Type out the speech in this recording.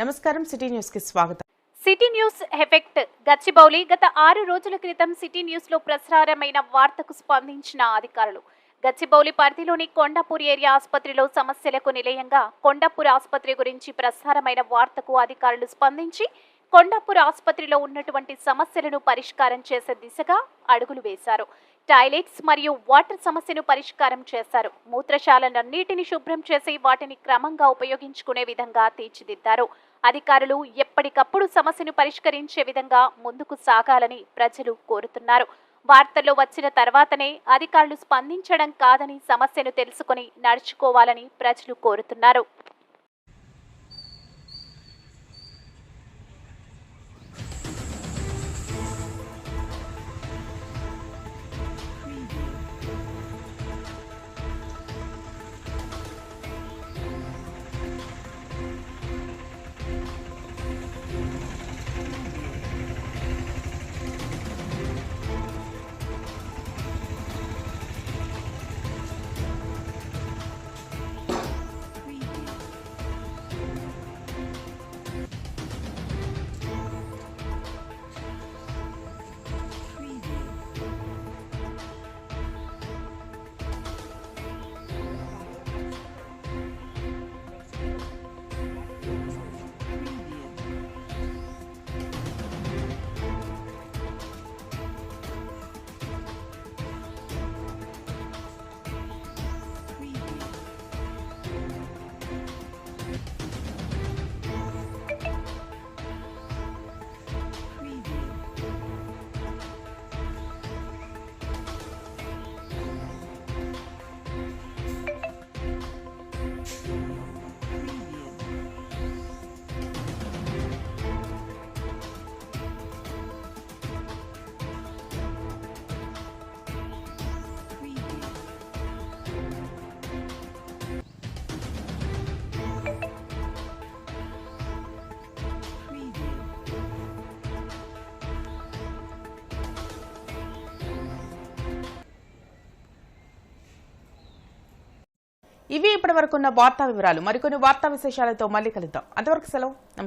నమస్కారం సిటీ న్యూస్కి స్వాగతం. City news effect. గచ్చిబౌలి గత ఆరు రోజుల క్రితం సిటీ న్యూస్లో ప్రసారమైన వార్తకు స్పందించిన అధికారులు. గచ్చిబౌలి పరిధిలోని కొండాపూర్ ఏరియా ఆసుపత్రిలో సమస్యలకు నిలయంగా కొండాపూర్ ఆసుపత్రి గురించి ప్రసారమైన వార్తకు అధికారులు స్పందించి కొండాపూర్ ఆసుపత్రిలో ఉన్నటువంటి సమస్యలను పరిష్కారం చేసే దిశగా అడుగులు వేశారు. టాయిలెట్స్ మరియు వాటర్ సమస్యను పరిష్కారం చేశారు. మూత్రశాలలన్నిటిని శుభ్రం చేసి వాటిని క్రమంగా ఉపయోగించుకునే విధంగా తీర్చిదిద్దారు. అధికారులు ఎప్పటికప్పుడు సమస్యను పరిష్కరించే విధంగా ముందుకు సాగాలని ప్రజలు కోరుతున్నారు. వార్తల్లో వచ్చిన తర్వాతనే అధికారులు స్పందించడం కాదని సమస్యను తెలుసుకుని నడుచుకోవాలని ప్రజలు కోరుతున్నారు. ఇవి ఇప్పటి వరకున్న వార్తా వివరాలు. మరికొన్ని వార్తా విశేషాలతో మళ్ళీ కలుద్దాం. అంతవరకు సెలవు. నమస్కారం.